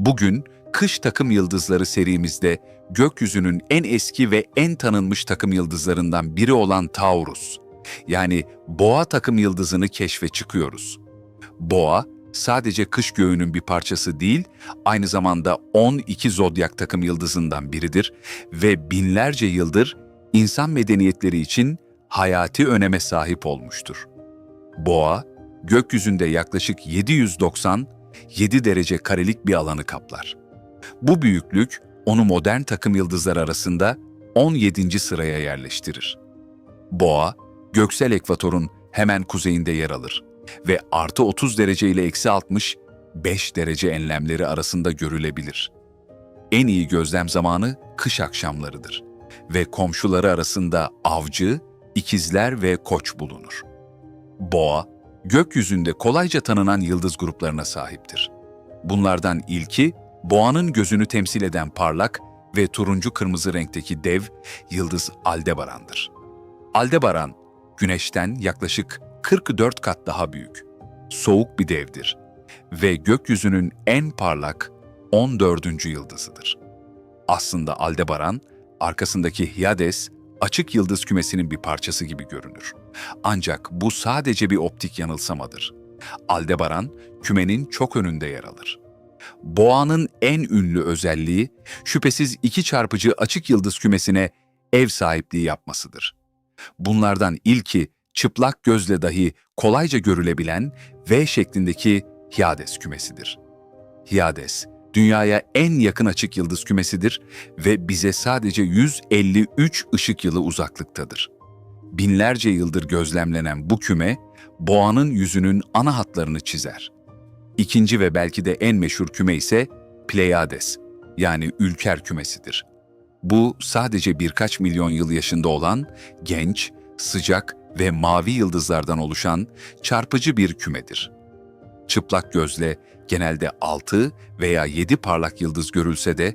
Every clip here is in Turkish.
Bugün Kış Takım Yıldızları serimizde gökyüzünün en eski ve en tanınmış takım yıldızlarından biri olan Taurus, yani Boğa takım yıldızını keşfe çıkıyoruz. Boğa, sadece kış göğünün bir parçası değil, aynı zamanda 12 zodyak takım yıldızından biridir ve binlerce yıldır insan medeniyetleri için hayati öneme sahip olmuştur. Boğa, gökyüzünde yaklaşık 790 7 derece karelik bir alanı kaplar. Bu büyüklük onu modern takım yıldızlar arasında 17. sıraya yerleştirir. Boğa, göksel ekvatorun hemen kuzeyinde yer alır ve artı 30 derece ile eksi 60, 5 derece enlemleri arasında görülebilir. En iyi gözlem zamanı kış akşamlarıdır ve komşuları arasında avcı, ikizler ve koç bulunur. Boğa, gökyüzünde kolayca tanınan yıldız gruplarına sahiptir. Bunlardan ilki, boğanın gözünü temsil eden parlak ve turuncu-kırmızı renkteki dev yıldız Aldebaran'dır. Aldebaran, Güneş'ten yaklaşık 44 kat daha büyük, soğuk bir devdir ve gökyüzünün en parlak 14. yıldızıdır. Aslında Aldebaran, arkasındaki Hyades, açık yıldız kümesinin bir parçası gibi görünür. Ancak bu sadece bir optik yanılsamadır. Aldebaran, kümenin çok önünde yer alır. Boğanın en ünlü özelliği, şüphesiz iki çarpıcı açık yıldız kümesine ev sahipliği yapmasıdır. Bunlardan ilki, çıplak gözle dahi kolayca görülebilen V şeklindeki Hyades kümesidir. Hyades, dünyaya en yakın açık yıldız kümesidir ve bize sadece 153 ışık yılı uzaklıktadır. Binlerce yıldır gözlemlenen bu küme, boğanın yüzünün ana hatlarını çizer. İkinci ve belki de en meşhur küme ise Pleiades, yani Ülker kümesidir. Bu sadece birkaç milyon yıl yaşında olan, genç, sıcak ve mavi yıldızlardan oluşan çarpıcı bir kümedir. Çıplak gözle genelde 6 veya 7 parlak yıldız görülse de,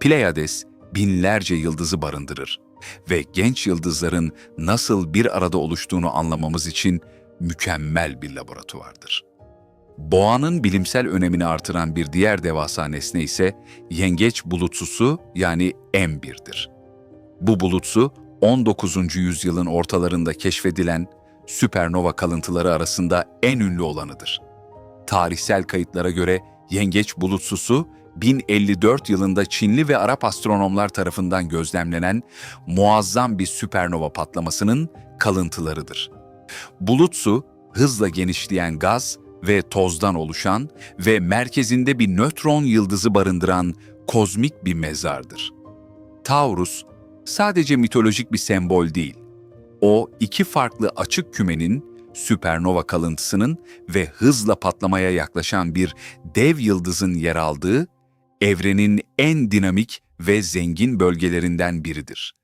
Pleiades binlerce yıldızı barındırır ve genç yıldızların nasıl bir arada oluştuğunu anlamamız için mükemmel bir laboratuvardır. Boğanın bilimsel önemini artıran bir diğer devasa nesne ise yengeç bulutsusu yani M1'dir. Bu bulutsu 19. yüzyılın ortalarında keşfedilen süpernova kalıntıları arasında en ünlü olanıdır. Tarihsel kayıtlara göre yengeç bulutsusu 1054 yılında Çinli ve Arap astronomlar tarafından gözlemlenen muazzam bir süpernova patlamasının kalıntılarıdır. Bulut su, hızla genişleyen gaz ve tozdan oluşan ve merkezinde bir nötron yıldızı barındıran kozmik bir mezardır. Taurus, sadece mitolojik bir sembol değil. O, iki farklı açık kümenin, süpernova kalıntısının ve hızla patlamaya yaklaşan bir dev yıldızın yer aldığı, evrenin en dinamik ve zengin bölgelerinden biridir.